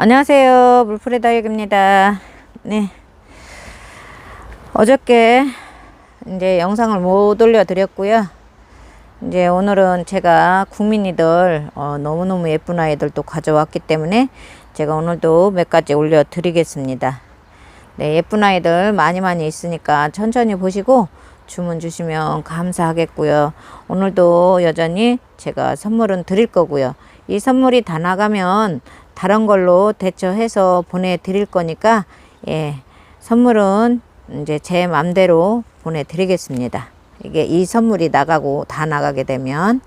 안녕하세요. 물풀의 다육입니다. 네. 어저께 이제 영상을 못 올려드렸고요. 이제 오늘은 제가 국민이들 어, 너무너무 예쁜 아이들 또 가져왔기 때문에 제가 오늘도 몇 가지 올려드리겠습니다. 네, 예쁜 아이들 많이 많이 있으니까 천천히 보시고 주문 주시면 감사하겠고요. 오늘도 여전히 제가 선물은 드릴 거고요. 이 선물이 다 나가면 다른 걸로 대처해서 보내드릴 거니까 예, 선물은 이제 제 맘대로 보내드리겠습니다. 이게 이 선물이 나가고 다 나가게 되면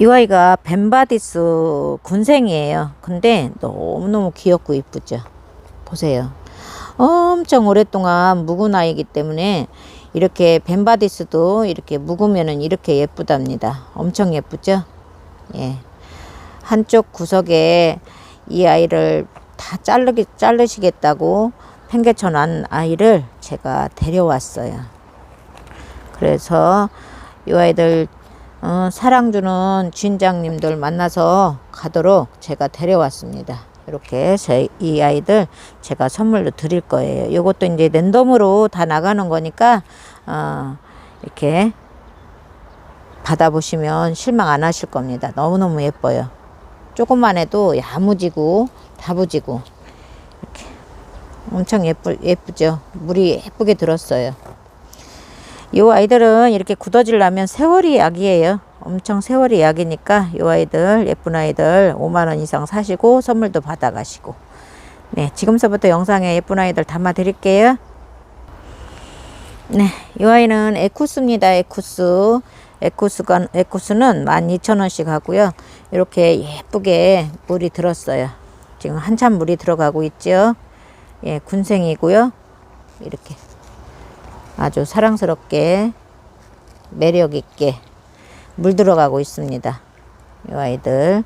이 아이가 벤바디스 군생이에요. 근데 너무너무 귀엽고 이쁘죠. 보세요. 엄청 오랫동안 묵은 아이기 때문에 이렇게 벤바디스도 이렇게 묵으면은 이렇게 예쁘답니다. 엄청 예쁘죠? 예. 한쪽 구석에 이 아이를 다 자르기, 자르시겠다고 팽개쳐 난 아이를 제가 데려왔어요. 그래서 이 아이들 어, 사랑 주는 주인장님들 만나서 가도록 제가 데려왔습니다. 이렇게 제, 이 아이들 제가 선물로 드릴 거예요. 이것도 이제 랜덤으로 다 나가는 거니까 어, 이렇게 받아보시면 실망 안 하실 겁니다. 너무너무 예뻐요. 조금만 해도 야무지고 다부지고 이렇게 엄청 예쁘, 예쁘죠. 물이 예쁘게 들었어요. 이 아이들은 이렇게 굳어지려면 세월이 약이에요. 엄청 세월이 약이니까 이 아이들 예쁜 아이들 5만원 이상 사시고 선물도 받아 가시고 네 지금서부터 영상에 예쁜 아이들 담아 드릴게요. 네, 이 아이는 에쿠스입니다. 에쿠스. 에쿠스가, 에쿠스는 12,000원씩 하고요. 이렇게 예쁘게 물이 들었어요. 지금 한참 물이 들어가고 있죠. 예, 군생이고요. 이렇게 아주 사랑스럽게 매력 있게 물 들어가고 있습니다. 이 아이들.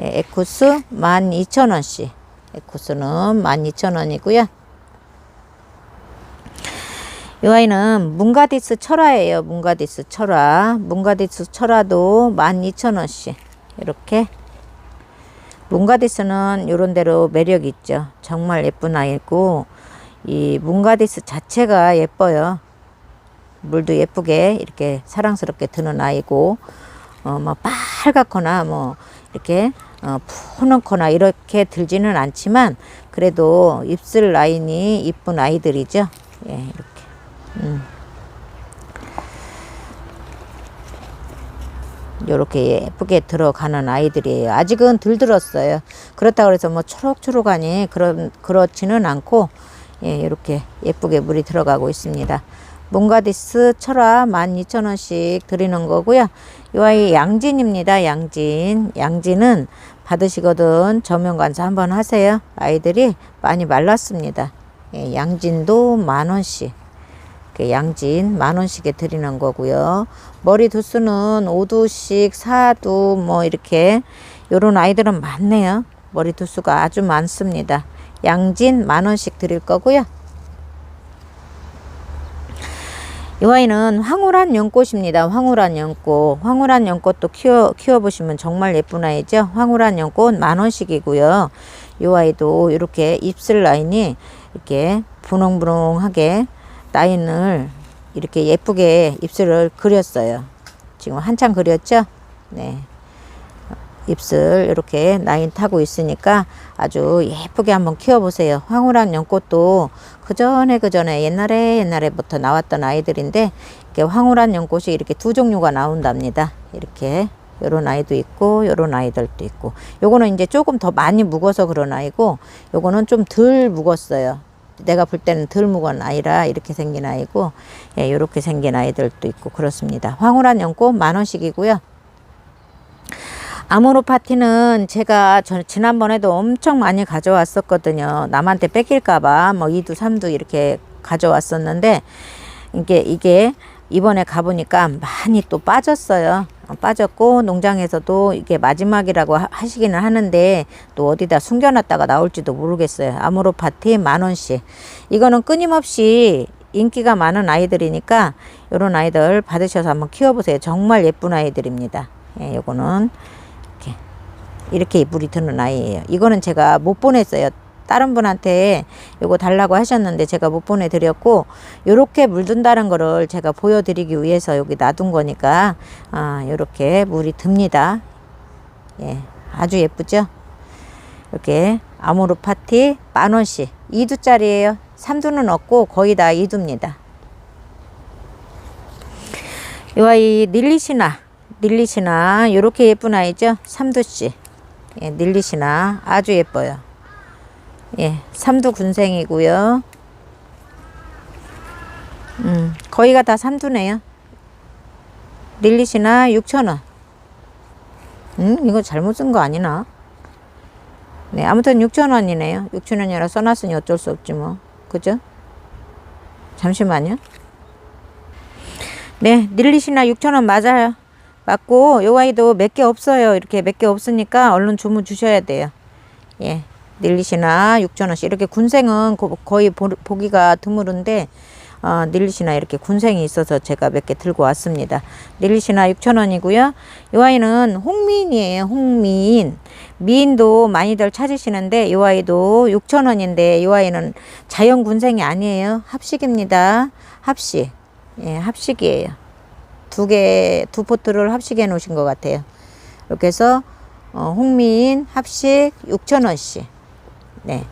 예, 에쿠스 12,000원씩. 에쿠스는 12,000원이고요. 이 아이는 문가디스 철화예요. 문가디스 철화. 문가디스 철화도 12,000원씩. 이렇게. 문가디스는 요런 대로 매력 있죠. 정말 예쁜 아이고 이 문가디스 자체가 예뻐요. 물도 예쁘게 이렇게 사랑스럽게 드는 아이고 어 뭐 빨갛거나 뭐 이렇게 어 푸는거나 이렇게 들지는 않지만 그래도 입술 라인이 이쁜 아이들이죠. 예, 이렇게. 음. 요렇게 예쁘게 들어가는 아이들이에요. 아직은 덜 들었어요. 그렇다고 해서 뭐 초록초록하니 그런 그렇지는 않고 예, 이렇게 예쁘게 물이 들어가고 있습니다. 몽가디스 철화 12,000원씩 드리는 거고요. 이 아이 양진입니다. 양진. 양진은 받으시거든 저면 관사 한번 하세요. 아이들이 많이 말랐습니다. 예, 양진도 만 원씩. 양진 만 원씩에 드리는 거고요. 머리 두수는 5두씩 4두 뭐 이렇게 요런 아이들은 많네요. 머리 두수가 아주 많습니다. 양진 만 원씩 드릴 거고요. 이 아이는 황홀한 연꽃입니다. 황홀한 연꽃. 황홀한 연꽃도 키워, 키워보시면 정말 예쁜 아이죠. 황홀한 연꽃 만 원씩이고요. 이 아이도 이렇게 입술 라인이 이렇게 분홍분홍하게 라인을 이렇게 예쁘게 입술을 그렸어요. 지금 한참 그렸죠? 네. 입술 이렇게 라인 타고 있으니까 아주 예쁘게 한번 키워보세요. 황홀한 연꽃도 그 전에 그 전에 옛날에 옛날에부터 나왔던 아이들인데 이렇게 황홀한 연꽃이 이렇게 두 종류가 나온답니다. 이렇게 요런 아이도 있고 요런 아이들도 있고 요거는 이제 조금 더 많이 묵어서 그런 아이고 요거는 좀 덜 묵었어요. 내가 볼 때는 덜 묵은 아이라 이렇게 생긴 아이고 예, 이렇게 생긴 아이들도 있고 그렇습니다. 황홀한 연꽃 만 원씩이고요. 아모르 파티는 제가 저, 지난번에도 엄청 많이 가져왔었거든요. 남한테 뺏길까봐 뭐 2두, 3두 이렇게 가져왔었는데 이게, 이게 이번에 가보니까 많이 또 빠졌어요. 빠졌고 농장에서도 이게 마지막이라고 하시기는 하는데 또 어디다 숨겨놨다가 나올지도 모르겠어요. 아모르 파티 만 원씩. 이거는 끊임없이 인기가 많은 아이들이니까 이런 아이들 받으셔서 한번 키워보세요. 정말 예쁜 아이들입니다. 예, 요거는 이렇게 이렇게 물이 드는 아이예요. 이거는 제가 못 보냈어요. 다른 분한테 요거 달라고 하셨는데 제가 못 보내드렸고 요렇게 물든다는 거를 제가 보여드리기 위해서 여기 놔둔 거니까 아 요렇게 물이 듭니다. 예, 아주 예쁘죠? 이렇게 아모르 파티 만 원씩 2두짜리예요. 3두는 없고 거의 다 2두입니다. 이 아이 닐리시나 닐리시나 요렇게 예쁜 아이죠. 3두씩 예, 닐리시나 아주 예뻐요. 예, 3두 군생이고요. 음, 거의가 다 3두네요. 닐리시나 6,000원. 음, 이거 잘못 쓴 거 아니나? 네, 아무튼 6,000원이네요. 6,000원이라 써놨으니 어쩔 수 없지 뭐. 그죠? 잠시만요. 네, 닐리시나 6,000원 맞아요. 맞고, 요 아이도 몇 개 없어요. 이렇게 몇 개 없으니까 얼른 주문 주셔야 돼요. 예. 닐리시나 6,000원씩. 이렇게 군생은 거- 거의 보, 보기가 드물은데, 어, 닐리시나 이렇게 군생이 있어서 제가 몇 개 들고 왔습니다. 닐리시나 6,000원이고요. 이 아이는 홍미인이에요. 홍미인. 미인도 많이들 찾으시는데 이 아이도 6,000원인데 이 아이는 자연 군생이 아니에요. 합식입니다. 합식. 예, 합식이에요. 두 개, 두 포트를 합식해 놓으신 것 같아요. 이렇게 해서 어, 홍미인 합식 6,000원씩. 네.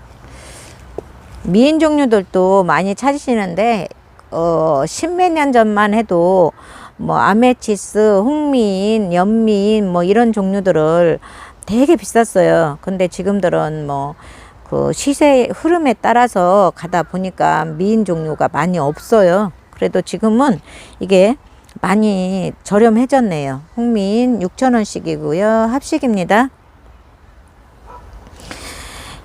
미인 종류들도 많이 찾으시는데 어, 십몇 년 전만 해도 뭐 아메치스, 홍미인, 연미인 뭐 이런 종류들을 되게 비쌌어요. 근데 지금들은 뭐 그 시세 흐름에 따라서 가다 보니까 미인 종류가 많이 없어요. 그래도 지금은 이게 많이 저렴해졌네요. 홍미인 6,000원씩이고요. 합식입니다.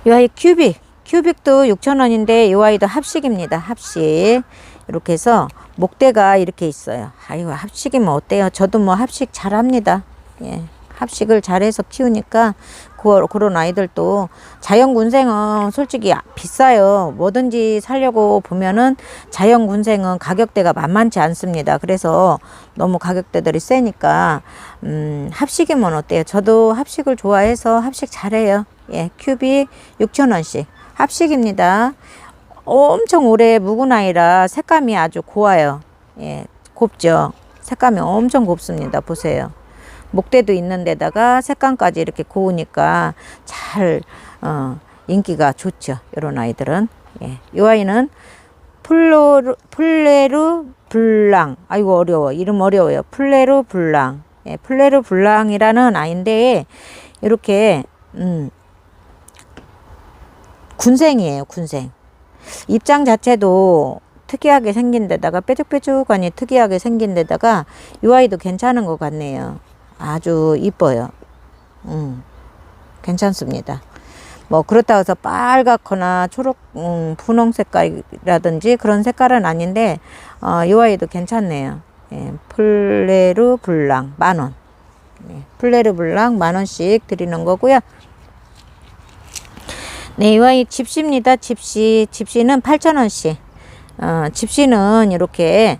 이 아이 큐빅. 큐빅도 6,000원인데 이 아이도 합식입니다. 합식. 이렇게 해서 목대가 이렇게 있어요. 아이고 합식이면 어때요? 저도 뭐 합식 잘합니다. 예. 합식을 잘해서 키우니까 그, 그런 아이들도 자연군생은 솔직히 비싸요. 뭐든지 살려고 보면은 자연군생은 가격대가 만만치 않습니다. 그래서 너무 가격대들이 세니까 음, 합식이면 어때요? 저도 합식을 좋아해서 합식 잘해요. 예, 큐빅 6,000원씩 합식입니다. 엄청 오래 묵은 아이라 색감이 아주 고와요. 예, 곱죠. 색감이 엄청 곱습니다. 보세요. 목대도 있는 데다가 색감까지 이렇게 고우니까 잘 어, 인기가 좋죠. 이런 아이들은. 예. 이 아이는 플로르, 플레르 블랑. 아이고 어려워. 이름 어려워요. 플레르 블랑. 예, 플레르 블랑이라는 아이인데 이렇게 음, 군생이에요. 군생. 입장 자체도 특이하게 생긴 데다가 뾰족뾰족하니 특이하게 생긴 데다가 이 아이도 괜찮은 것 같네요. 아주 이뻐요. 음, 괜찮습니다. 뭐 그렇다고 해서 빨갛거나 초록, 음, 분홍 색깔이라든지 그런 색깔은 아닌데 어, 이 아이도 괜찮네요. 예, 플레르 블랑 만 원. 예, 플레르 블랑 만 원씩 드리는 거고요. 네, 이 아이 집시입니다. 집시. 집시는 8,000원씩. 어, 집시는 이렇게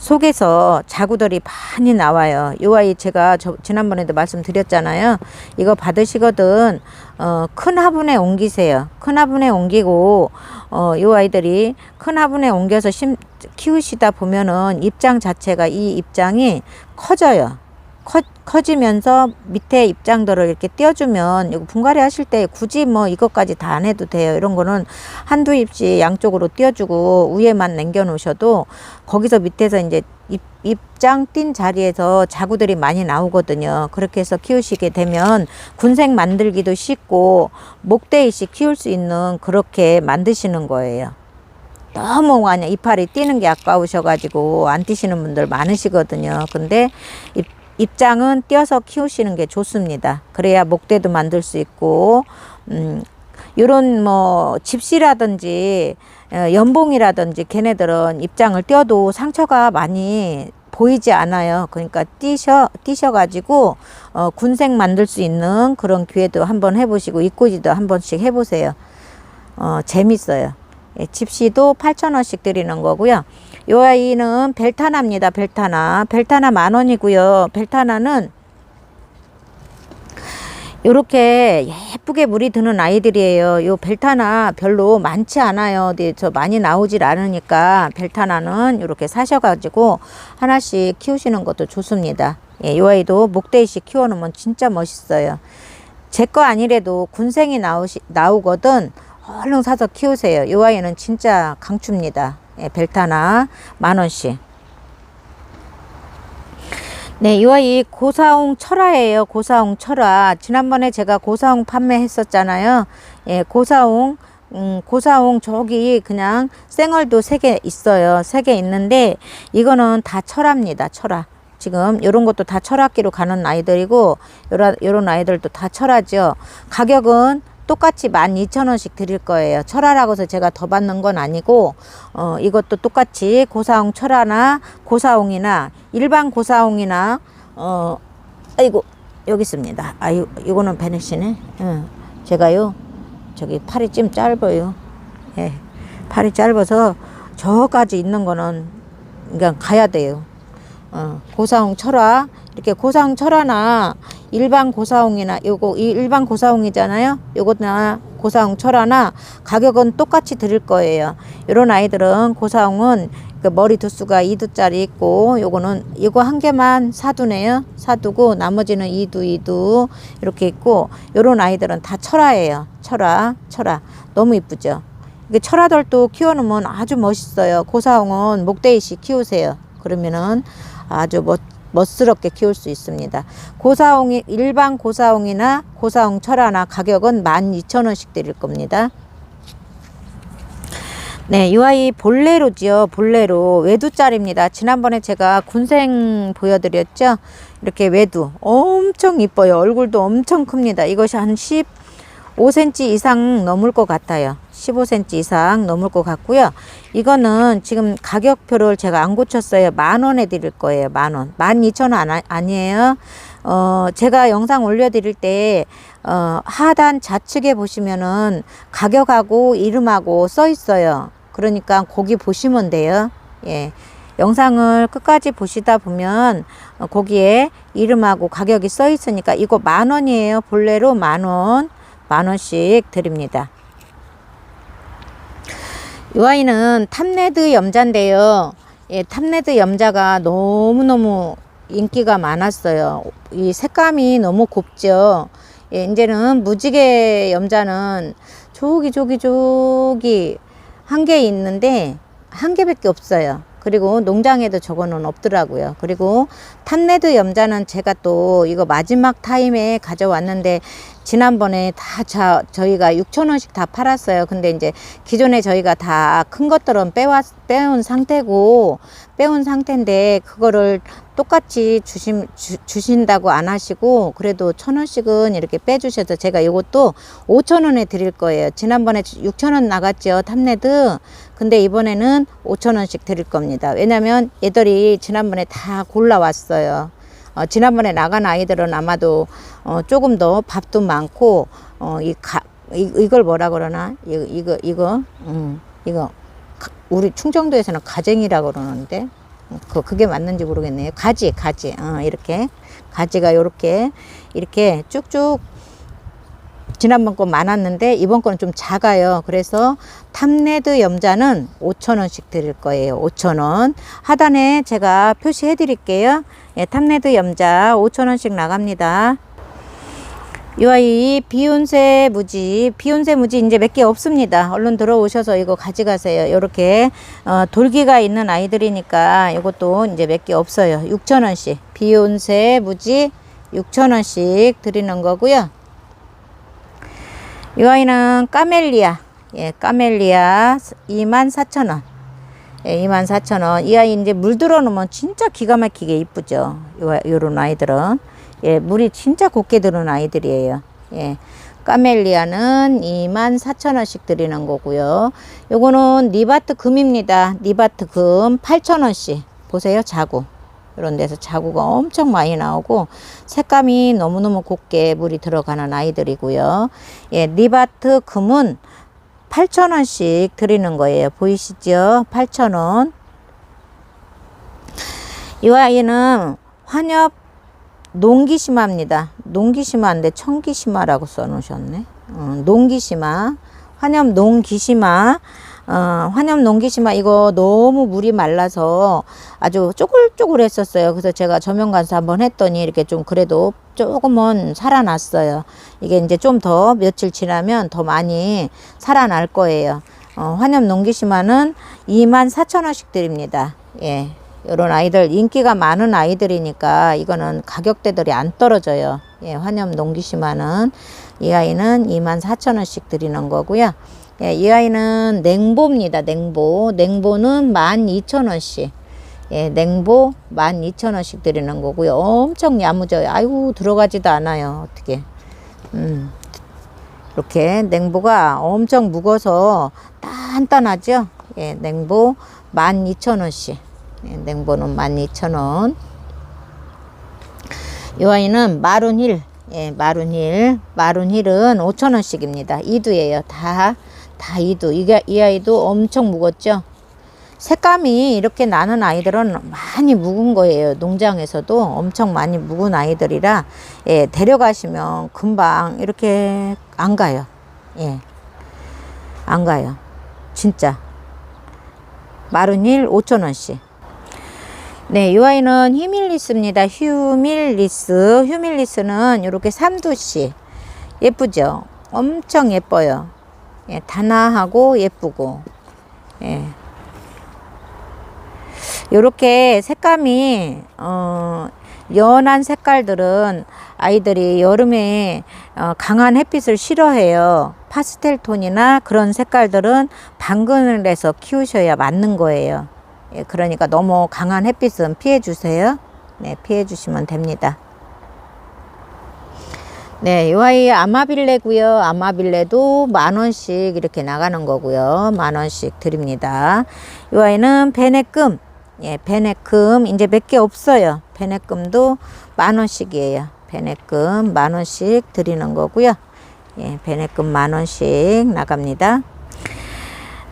속에서 자구들이 많이 나와요. 이 아이 제가 저, 지난번에도 말씀드렸잖아요. 이거 받으시거든 어, 큰 화분에 옮기세요. 큰 화분에 옮기고 어, 이 아이들이 큰 화분에 옮겨서 심, 키우시다 보면은 입장 자체가 이 입장이 커져요. 커, 커지면서 밑에 입장들을 이렇게 띄워주면 이거 분갈이 하실 때 굳이 뭐 이것까지 다 안 해도 돼요. 이런 거는 한두 입씩 양쪽으로 띄워주고 위에만 남겨 놓으셔도 거기서 밑에서 이제 입, 입장 띈 자리에서 자구들이 많이 나오거든요. 그렇게 해서 키우시게 되면 군생 만들기도 쉽고 목대이식 키울 수 있는 그렇게 만드시는 거예요. 너무 그냥 이파리 뛰는 게 아까우셔가지고 안 뛰시는 분들 많으시거든요. 근데 입, 입장은 띄어서 키우시는 게 좋습니다. 그래야 목대도 만들 수 있고, 음, 요런 뭐 집시라든지 어, 연봉이라든지 걔네들은 입장을 띄어도 상처가 많이 보이지 않아요. 그러니까 띄셔 띄셔가지고 어, 군색 만들 수 있는 그런 기회도 한번 해보시고 입고지도 한 번씩 해보세요. 어, 재밌어요. 예, 집시도 8,000원씩 드리는 거고요. 요 아이는 벨타나입니다. 벨타나. 벨타나 만 원이고요. 벨타나는 요렇게 예쁘게 물이 드는 아이들이에요. 요 벨타나 별로 많지 않아요. 저 많이 나오질 않으니까 벨타나는 요렇게 사셔가지고 하나씩 키우시는 것도 좋습니다. 예, 요 아이도 목대이씩 키워놓으면 진짜 멋있어요. 제 거 아니래도 군생이 나오시, 나오거든 얼른 사서 키우세요. 요 아이는 진짜 강추입니다. 예, 벨타나 만 원씩. 네, 이 아이 고사홍 철화예요. 고사홍 철화. 지난번에 제가 고사홍 판매했었잖아요. 예, 고사홍, 음, 고사홍 저기 그냥 생얼도 세 개 있어요. 세 개 있는데 이거는 다 철화입니다. 철화. 지금 요런 것도 다 철학기로 가는 아이들이고 요런 요런 아이들도 다 철하죠. 가격은 똑같이 12,000원씩 드릴 거예요. 철화라고 해서 제가 더 받는 건 아니고 어 이것도 똑같이 고사홍 철화나 고사홍이나 일반 고사홍이나 어 아이고 여기 있습니다. 아 이, 이거는 베네시네. 응. 제가요 저기 팔이 좀 짧아요. 예. 팔이 짧아서 저까지 있는 거는 그냥 가야 돼요. 어, 고사홍 철화 이렇게 고사홍 철화나 일반 고사홍이나 요거 이 일반 고사홍이잖아요. 요거나 고사홍 철화나 가격은 똑같이 드릴 거예요. 요런 아이들은 고사홍은 그 머리 두수가 2두짜리 있고 요거는 이거 한 개만 사두네요. 사두고 나머지는 2두 2두 이렇게 있고 요런 아이들은 다 철화예요. 철화 철화 너무 이쁘죠. 이게 철화들도 키워놓으면 아주 멋있어요. 고사홍은 목대이씨 키우세요. 그러면은 아주 멋, 멋스럽게 키울 수 있습니다. 고사홍이 일반 고사홍이나 고사홍 철화나 가격은 12,000원씩 드릴 겁니다. 네, 이 아이 볼레로지요. 볼레로 외두짜리입니다. 지난번에 제가 군생 보여드렸죠. 이렇게 외두 엄청 이뻐요. 얼굴도 엄청 큽니다. 이것이 한 15cm 이상 넘을 것 같아요. 15cm 이상 넘을 것 같고요. 이거는 지금 가격표를 제가 안 고쳤어요. 만 원에 드릴 거예요. 만 원. 만 이천 원 아니에요. 어, 제가 영상 올려드릴 때, 어, 하단 좌측에 보시면은 가격하고 이름하고 써 있어요. 그러니까 거기 보시면 돼요. 예. 영상을 끝까지 보시다 보면 어, 거기에 이름하고 가격이 써 있으니까 이거 만 원이에요. 본래로 만 원, 만 원씩 드립니다. 이 아이는 탑레드 염자인데요. 예, 탑레드 염자가 너무너무 인기가 많았어요. 이 색감이 너무 곱죠. 예, 이제는 무지개 염자는 저기 저기 저기 한 개 있는데 한 개밖에 없어요. 그리고 농장에도 저거는 없더라고요. 그리고 탑레드 염자는 제가 또 이거 마지막 타임에 가져왔는데 지난번에 다 자, 저희가 6천원씩 다 팔았어요. 근데 이제 기존에 저희가 다 큰 것들은 빼왔, 빼온 상태고, 빼온 상태인데, 그거를 똑같이 주심, 주, 주신다고 안 하시고, 그래도 천 원씩은 이렇게 빼주셔서 제가 이것도 5천 원에 드릴 거예요. 지난번에 6천 원 나갔죠. 탑레드. 근데 이번에는 5천 원씩 드릴 겁니다. 왜냐면 얘들이 지난번에 다 골라왔어요. 어, 지난번에 나간 아이들은 아마도 어, 조금 더 밥도 많고 어, 이, 가, 이 이걸 뭐라 그러나 이거 이거 이거 음, 이거 가, 우리 충청도에서는 가쟁이라 그러는데 그 그게 맞는지 모르겠네요. 가지 가지 어, 이렇게 가지가 요렇게 이렇게 쭉쭉 지난번 건 많았는데 이번 거는 좀 작아요. 그래서 탑레드 염자는 5천원씩 드릴 거예요. 5천원. 하단에 제가 표시해 드릴게요. 예, 탑레드 염자 5천원씩 나갑니다. 이 아이 비욘세 무지 비욘세 무지 이제 몇 개 없습니다 얼른 들어오셔서 이거 가져가세요 이렇게 어, 돌기가 있는 아이들이니까 이것도 이제 몇 개 없어요 6천원씩 비욘세 무지 6천원씩 드리는 거고요 이 아이는 까멜리아 예 까멜리아 24,000원 예, 24,000원 이 아이 이제 물 들어 놓으면 진짜 기가 막히게 이쁘죠 요, 요런 아이들은 예, 물이 진짜 곱게 드는 아이들이에요. 예. 까멜리아는 24,000원씩 드리는 거고요. 요거는 니바트 금입니다. 니바트 금 8,000원씩. 보세요, 자구. 이런 데서 자구가 엄청 많이 나오고 색감이 너무너무 곱게 물이 들어가는 아이들이고요. 예, 니바트 금은 8,000원씩 드리는 거예요. 보이시죠? 8,000원. 이 아이는 환엽 농기 심합니다. 농기심화인데 청기심화라고 써놓으셨네. 어, 농기심화, 환염 농기심화, 어, 환염 농기심화 이거 너무 물이 말라서 아주 쪼글쪼글했었어요. 그래서 제가 저면관사 한번 했더니 이렇게 좀 그래도 조금은 살아났어요. 이게 이제 좀 더 며칠 지나면 더 많이 살아날 거예요. 어, 환염 농기심화는 2만 4천 원씩 드립니다. 예. 이런 아이들 인기가 많은 아이들이니까 이거는 가격대들이 안 떨어져요. 예, 환염 농기심화는 이 아이는 2만 4천 원씩 드리는 거고요. 예, 이 아이는 냉보입니다. 냉보. 냉보는 12,000원씩. 예, 냉보 12,000원씩 드리는 거고요. 엄청 야무져요. 아이고, 들어가지도 않아요. 어떻게. 음. 이렇게 냉보가 엄청 무거워서 단단하죠. 예, 냉보 12,000원씩. 예, 냉보는 12,000원. 이 아이는 마룬힐. 예, 마룬힐. 마룬힐은 5,000원씩입니다. 이두예요. 다, 다 이두. 이게, 이 아이도 엄청 무겁죠. 색감이 이렇게 나는 아이들은 많이 묵은 거예요. 농장에서도 엄청 많이 묵은 아이들이라 예, 데려가시면 금방 이렇게 안 가요. 예. 안 가요. 진짜. 마른일 5천원씩. 네, 이 아이는 휴밀리스입니다. 휴밀리스. 휴밀리스는 이렇게 삼두씩. 예쁘죠? 엄청 예뻐요. 예, 단아하고 예쁘고. 예. 요렇게 색감이 어 연한 색깔들은 아이들이 여름에 어, 강한 햇빛을 싫어해요. 파스텔 톤이나 그런 색깔들은 방근을 해서 키우셔야 맞는 거예요. 예, 그러니까 너무 강한 햇빛은 피해 주세요. 네, 피해 주시면 됩니다. 네, 이 아이 아마빌레고요. 아마빌레도 만 원씩 이렇게 나가는 거고요. 만 원씩 드립니다. 이 아이는 베네금 예, 베네금 이제 몇 개 없어요. 베네금도 만 원씩이에요. 베네금 만 원씩 드리는 거고요. 예, 베네금 만 원씩 나갑니다.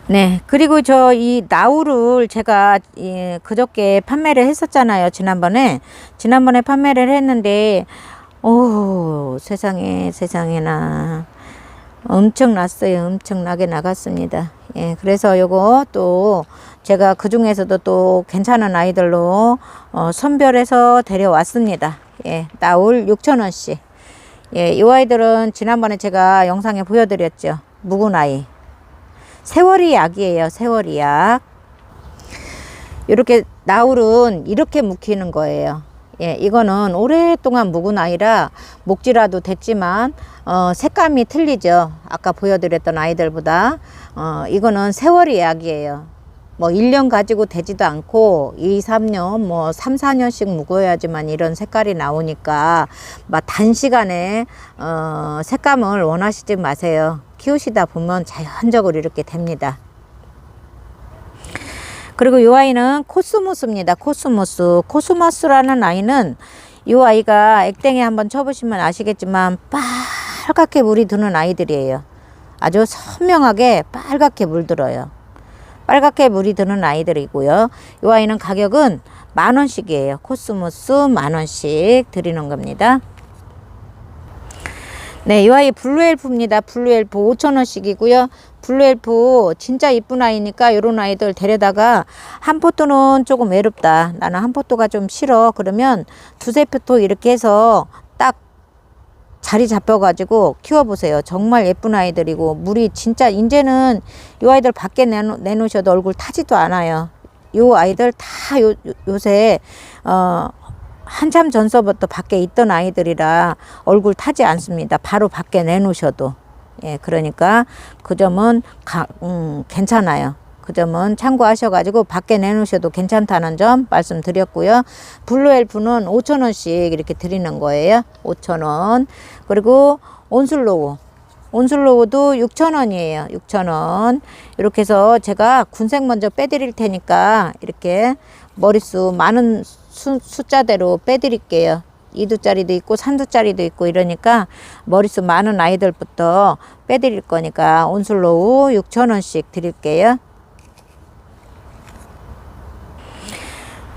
네, 그리고 저 이 나우를 제가 예, 그저께 판매를 했었잖아요. 지난번에 지난번에 판매를 했는데 오 세상에 세상에나 엄청 났어요. 엄청나게 나갔습니다. 예, 그래서 요거 또 제가 그 중에서도 또 괜찮은 아이들로 어, 선별해서 데려왔습니다. 예, 나올 6천원씩. 예, 이 아이들은 지난번에 제가 영상에 보여드렸죠. 묵은 아이. 세월이 약이에요. 세월이 약. 이렇게 나울은 이렇게 묵히는 거예요. 예, 이거는 오랫동안 묵은 아이라 목지라도 됐지만 어, 색감이 틀리죠. 아까 보여드렸던 아이들보다 어, 이거는 세월이 약이에요. 뭐 1년 가지고 되지도 않고 2, 3년 뭐 3, 4년씩 묵어야지만 이런 색깔이 나오니까 막 단시간에 어, 색감을 원하시지 마세요. 키우시다 보면 자연적으로 이렇게 됩니다. 그리고 이 아이는 코스모스입니다. 코스모스. 코스모스라는 아이는 이 아이가 액땡에 한번 쳐보시면 아시겠지만 빨갛게 물이 드는 아이들이에요. 아주 선명하게 빨갛게 물들어요. 빨갛게 물이 드는 아이들이고요. 이 아이는 가격은 만 원씩이에요. 코스모스 만 원씩 드리는 겁니다. 네, 이 아이 블루엘프입니다. 블루엘프 5천원씩이고요. 블루엘프 진짜 이쁜 아이니까 이런 아이들 데려다가 한 포토는 조금 외롭다. 나는 한 포토가 좀 싫어. 그러면 두세 포토 이렇게 해서 딱 자리 잡혀가지고 키워보세요. 정말 예쁜 아이들이고 물이 진짜 이제는 이 아이들 밖에 내놓, 내놓으셔도 얼굴 타지도 않아요. 이 아이들 다 요, 요새 어 한참 전서부터 밖에 있던 아이들이라 얼굴 타지 않습니다. 바로 밖에 내놓으셔도. 예, 그러니까 그 점은 가, 음, 괜찮아요. 그 점은 참고하셔가지고 밖에 내놓으셔도 괜찮다는 점 말씀드렸고요. 블루엘프는 5천원씩 이렇게 드리는 거예요. 5천원. 그리고 온슬로우. 온슬로우도 6천원이에요. 6천원. 이렇게 해서 제가 군색 먼저 빼드릴 테니까 이렇게 머릿수 많은 수, 숫자대로 빼드릴게요. 2두짜리도 있고 3두짜리도 있고 이러니까 머릿수 많은 아이들부터 빼드릴 거니까 온슬로우 6천원씩 드릴게요.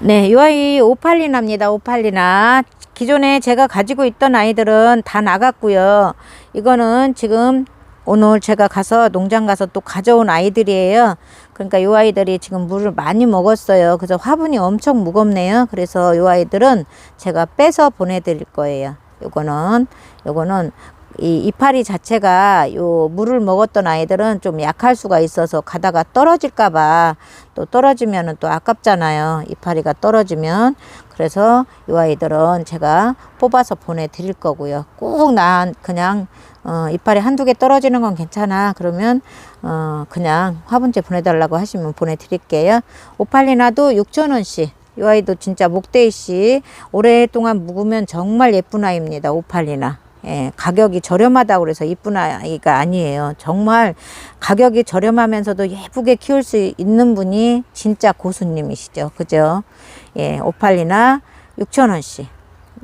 네, 이 아이 오팔리나입니다. 오팔리나. 기존에 제가 가지고 있던 아이들은 다 나갔고요. 이거는 지금 오늘 제가 가서 농장 가서 또 가져온 아이들이에요. 그러니까 이 아이들이 지금 물을 많이 먹었어요. 그래서 화분이 엄청 무겁네요. 그래서 이 아이들은 제가 빼서 보내드릴 거예요. 요거는 요거는 이 이파리 자체가 요 물을 먹었던 아이들은 좀 약할 수가 있어서 가다가 떨어질까봐 또 떨어지면은 또 아깝잖아요. 이파리가 떨어지면 그래서 이 아이들은 제가 뽑아서 보내드릴 거고요. 꼭 난 그냥 어, 이파리 한두 개 떨어지는 건 괜찮아. 그러면 어, 그냥 화분째 보내달라고 하시면 보내드릴게요. 오팔리나도 6,000원씩. 이 아이도 진짜 목대이씨 오랫동안 묵으면 정말 예쁜 아이입니다. 오팔리나. 예, 가격이 저렴하다고 그래서 이쁜 아이가 아니에요. 정말 가격이 저렴하면서도 예쁘게 키울 수 있는 분이 진짜 고수님이시죠. 그죠? 예, 오팔리나 6,000원씩.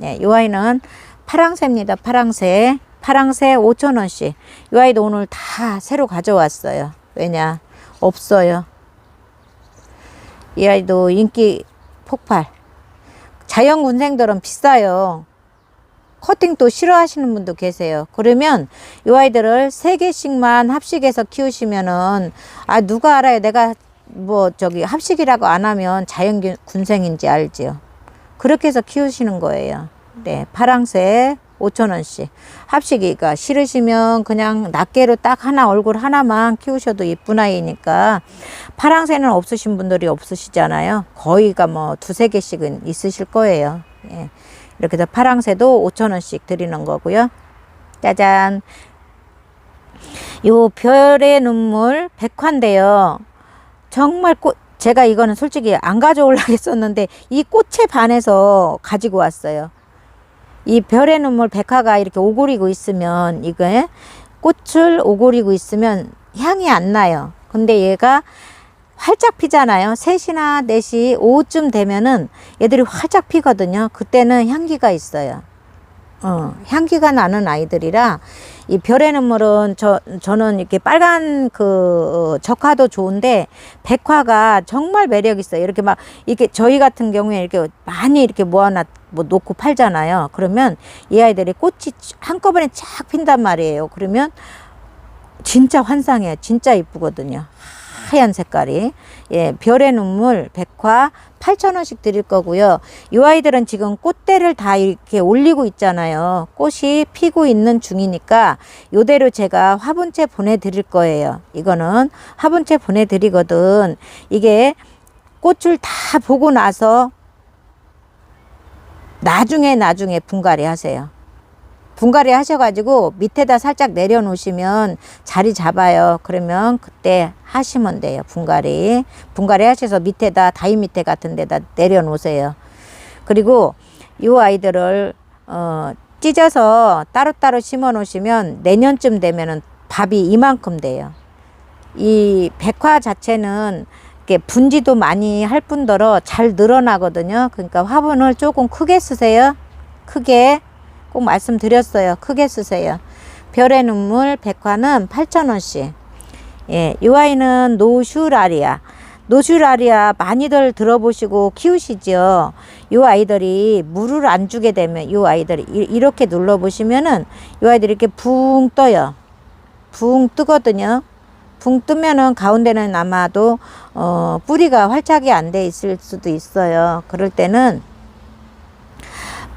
예, 이 아이는 파랑새입니다. 파랑새. 파랑새 5,000원씩. 이 아이도 오늘 다 새로 가져왔어요. 왜냐? 없어요. 이 아이도 인기 폭발. 자연 군생들은 비싸요. 커팅 또 싫어하시는 분도 계세요. 그러면 이 아이들을 세 개씩만 합식해서 키우시면은 아 누가 알아요? 내가 뭐 저기 합식이라고 안 하면 자연 균- 군생인지 알지요. 그렇게 해서 키우시는 거예요. 네, 파랑 새 5,000원씩. 합식이가 싫으시면 그냥 낱개로 딱 하나 얼굴 하나만 키우셔도 예쁜 아이니까 파랑새는 없으신 분들이 없으시잖아요. 거의가 뭐 두세 개씩은 있으실 거예요. 예. 이렇게 해서 파랑새도 5,000원씩 드리는 거고요. 짜잔. 요 별의 눈물 백화인데요. 정말 꽃, 제가 이거는 솔직히 안 가져오려고 했었는데 이 꽃에 반해서 가지고 왔어요. 이 별의 눈물 백화가 이렇게 오고리고 있으면 이게 꽃을 오고리고 있으면 향이 안 나요. 근데 얘가 활짝 피잖아요. 3시나 4시 오후쯤 되면은 얘들이 활짝 피거든요. 그때는 향기가 있어요. 어, 향기가 나는 아이들이라 이 별의 눈물은 저 저는 이렇게 빨간 그 어, 적화도 좋은데 백화가 정말 매력 있어요. 이렇게 막 이렇게 저희 같은 경우에 이렇게 많이 이렇게 모아놨 뭐 놓고 팔잖아요. 그러면 이 아이들이 꽃이 한꺼번에 쫙 핀단 말이에요. 그러면 진짜 환상해요. 진짜 이쁘거든요. 하얀 색깔이. 예, 별의 눈물 백화 8,000원씩 드릴 거고요. 이 아이들은 지금 꽃대를 다 이렇게 올리고 있잖아요. 꽃이 피고 있는 중이니까 요대로 제가 화분째 보내드릴 거예요. 이거는 화분째 보내드리거든. 이게 꽃을 다 보고 나서 나중에 나중에 분갈이 하세요. 분갈이 하셔가지고 밑에다 살짝 내려놓으시면 자리 잡아요. 그러면 그때 하시면 돼요. 분갈이. 분갈이 하셔서 밑에다 다이 밑에 같은 데다 내려놓으세요. 그리고 이 아이들을 어, 찢어서 따로따로 심어 놓으시면 내년쯤 되면은 밥이 이만큼 돼요. 이 백화 자체는 분지도 많이 할 뿐더러 잘 늘어나거든요. 그러니까 화분을 조금 크게 쓰세요. 크게. 꼭 말씀드렸어요. 크게 쓰세요. 별의 눈물 백화는 8,000원씩. 예, 이 아이는 노슈라리아. 노슈라리아 많이들 들어보시고 키우시죠. 이 아이들이 물을 안 주게 되면 이 아이들이 이- 이렇게 눌러 보시면은 이 아이들이 이렇게 붕 떠요. 붕 뜨거든요. 붕 뜨면은 가운데는 아마도 어, 뿌리가 활착이 안 돼 있을 수도 있어요. 그럴 때는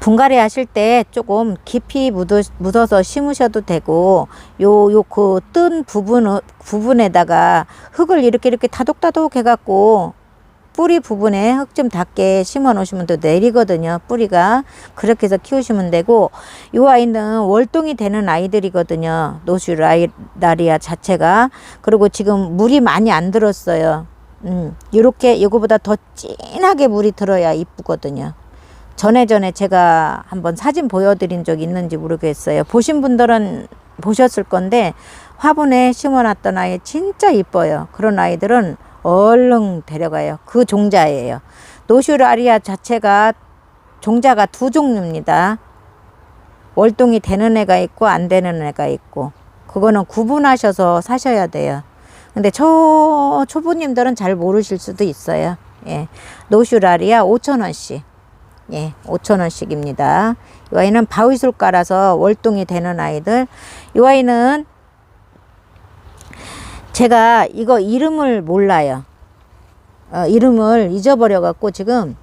분갈이 하실 때 조금 깊이 묻어, 묻어 서 심으셔도 되고 요 요 그 뜬 부분 부분에다가 흙을 이렇게 이렇게 다독다독 해갖고 뿌리 부분에 흙 좀 닿게 심어 놓으시면 또 내리거든요 뿌리가. 그렇게 해서 키우시면 되고 요 아이는 월동이 되는 아이들이거든요 노슈라리아 자체가. 그리고 지금 물이 많이 안 들었어요. 음 요렇게 요거보다 더 진하게 물이 들어야 이쁘거든요 전에 전에 제가 한번 사진 보여드린 적 있는지 모르겠어요. 보신 분들은 보셨을 건데 화분에 심어놨던 아이 진짜 이뻐요. 그런 아이들은 얼른 데려가요. 그 종자예요. 노슈라리아 자체가 종자가 두 종류입니다. 월동이 되는 애가 있고 안 되는 애가 있고 그거는 구분하셔서 사셔야 돼요. 근데 초 초보님들은 잘 모르실 수도 있어요. 예. 노슈라리아 5,000원씩. 예, 5,000원씩입니다. 이 아이는 바위솔가라서 월동이 되는 아이들. 이 아이는 제가 이거 이름을 몰라요. 어, 이름을 잊어버려 갖고 지금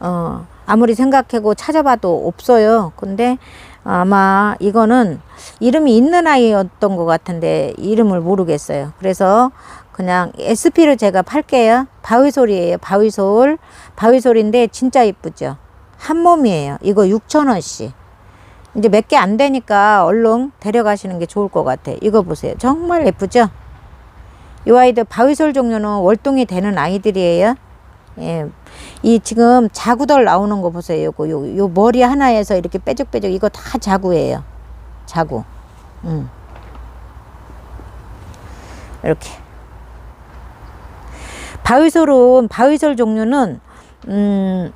어, 아무리 생각하고 찾아봐도 없어요. 근데 아마 이거는 이름이 있는 아이였던 것 같은데 이름을 모르겠어요. 그래서 그냥 SP를 제가 팔게요. 바위솔이에요. 바위솔. 바위솔인데 진짜 이쁘죠. 한 몸이에요. 이거 6,000원씩. 이제 몇 개 안 되니까 얼른 데려가시는 게 좋을 것 같아요. 이거 보세요. 정말 예쁘죠? 이 아이들 바위솔 종류는 월동이 되는 아이들이에요. 예. 이 지금 자구들 나오는 거 보세요. 요거 요, 요 머리 하나에서 이렇게 빼죽빼죽 이거 다 자구예요. 자구. 음. 이렇게. 바위솔은 바위솔 종류는 음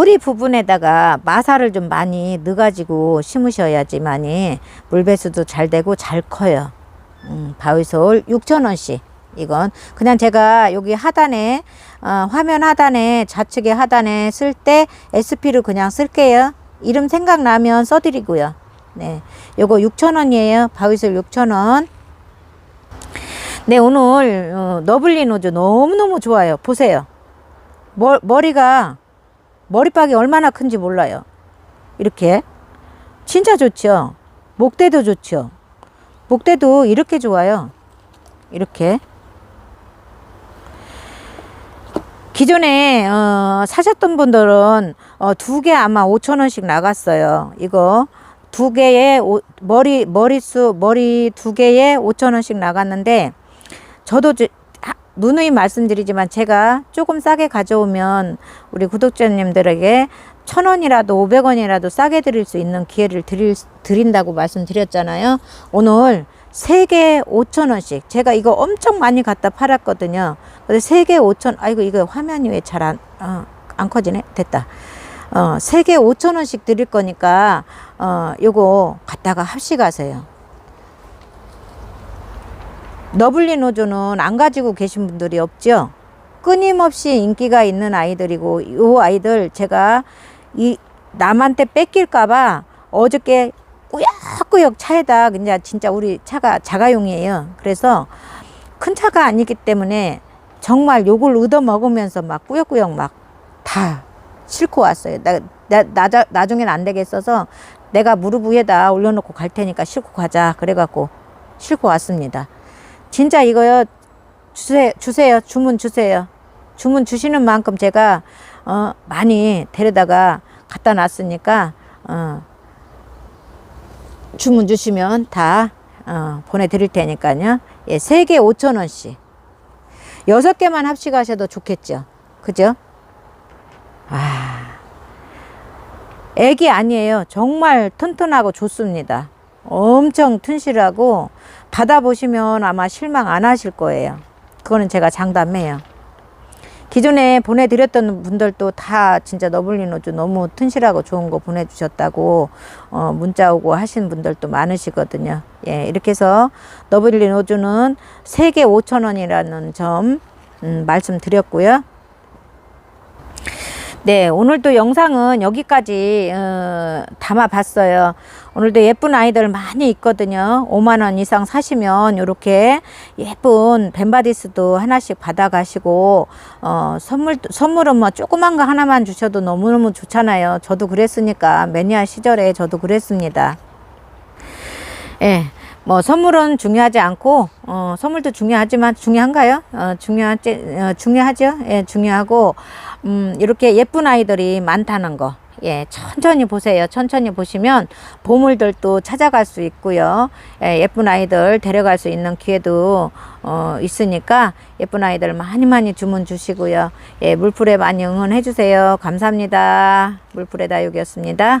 뿌리 부분에다가 마사를 좀 많이 넣어가지고 심으셔야지만이 물배수도 잘 되고 잘 커요. 음, 바위솔 6,000원씩. 이건 그냥 제가 여기 하단에 어, 화면 하단에 좌측에 하단에 쓸 때 SP를 그냥 쓸게요. 이름 생각나면 써드리고요. 네, 요거 6,000원이에요. 바위솔 6,000원. 네, 오늘 어, 너블리 노즈 너무너무 좋아요. 보세요. 머, 머리가 머리박이 얼마나 큰지 몰라요. 이렇게 진짜 좋죠. 목대도 좋죠. 목대도 이렇게 좋아요. 이렇게 기존에 어, 사셨던 분들은 어, 두 개 아마 5천 원씩 나갔어요. 이거 두 개에 오, 머리 머리수 머리 두 개에 5천 원씩 나갔는데 저도 누누이 말씀드리지만 제가 조금 싸게 가져오면 우리 구독자님들에게 천 원이라도 오백 원이라도 싸게 드릴 수 있는 기회를 드릴, 드린다고 말씀드렸잖아요. 오늘 세 개에 오천 원씩 제가 이거 엄청 많이 갖다 팔았거든요. 근데 세 개에 오천 아이고 이거 화면이 왜 잘안 어, 안 커지네 됐다. 어, 세 개에 오천 원씩 드릴 거니까 어, 요거 갖다가 합식하세요. 너블리 노조는 안 가지고 계신 분들이 없죠. 끊임없이 인기가 있는 아이들이고 이 아이들 제가 이 남한테 뺏길까봐 어저께 꾸역꾸역 차에다 그냥 진짜 우리 차가 자가용이에요. 그래서 큰 차가 아니기 때문에 정말 욕을 얻어 먹으면서 막 꾸역꾸역 막 다 싣고 왔어요. 나, 나, 나, 나중엔 안 되겠어서 내가 무릎 위에다 올려놓고 갈 테니까 싣고 가자. 그래갖고 싣고 왔습니다. 진짜 이거요. 주세요 주세요. 주문 주세요. 주문 주시는 만큼 제가 어 많이 데려다가 갖다 놨으니까 어 주문 주시면 다 어, 보내드릴 테니까요. 예세 개 오천 원씩. 여섯 개만 합식하셔도 좋겠죠. 그죠? 아 애기 아니에요. 정말 튼튼하고 좋습니다 엄청 튼실하고 받아보시면 아마 실망 안 하실 거예요. 그거는 제가 장담해요. 기존에 보내드렸던 분들도 다 진짜 너블리 노즈 너무 튼실하고 좋은 거 보내주셨다고 어, 문자 오고 하신 분들도 많으시거든요. 예, 이렇게 해서 너블리 노즈는 3개 5,000원이라는 점 음, 말씀드렸고요. 네, 오늘도 영상은 여기까지 어, 담아봤어요. 오늘도 예쁜 아이들 많이 있거든요. 5만 원 이상 사시면 이렇게 예쁜 벤바디스도 하나씩 받아가시고 어, 선물 선물은 뭐 조그만 거 하나만 주셔도 너무너무 좋잖아요. 저도 그랬으니까 매니아 시절에 저도 그랬습니다. 예. 뭐 선물은 중요하지 않고 어, 선물도 중요하지만 중요한가요? 어, 중요하지 어, 중요하죠. 예, 중요하고 음, 이렇게 예쁜 아이들이 많다는 거. 예, 천천히 보세요. 천천히 보시면 보물들도 찾아갈 수 있고요. 예, 예쁜 아이들 데려갈 수 있는 기회도 어, 있으니까 예쁜 아이들 많이 많이 주문 주시고요. 예, 물풀에 많이 응원해 주세요. 감사합니다. 물풀의 다육이었습니다.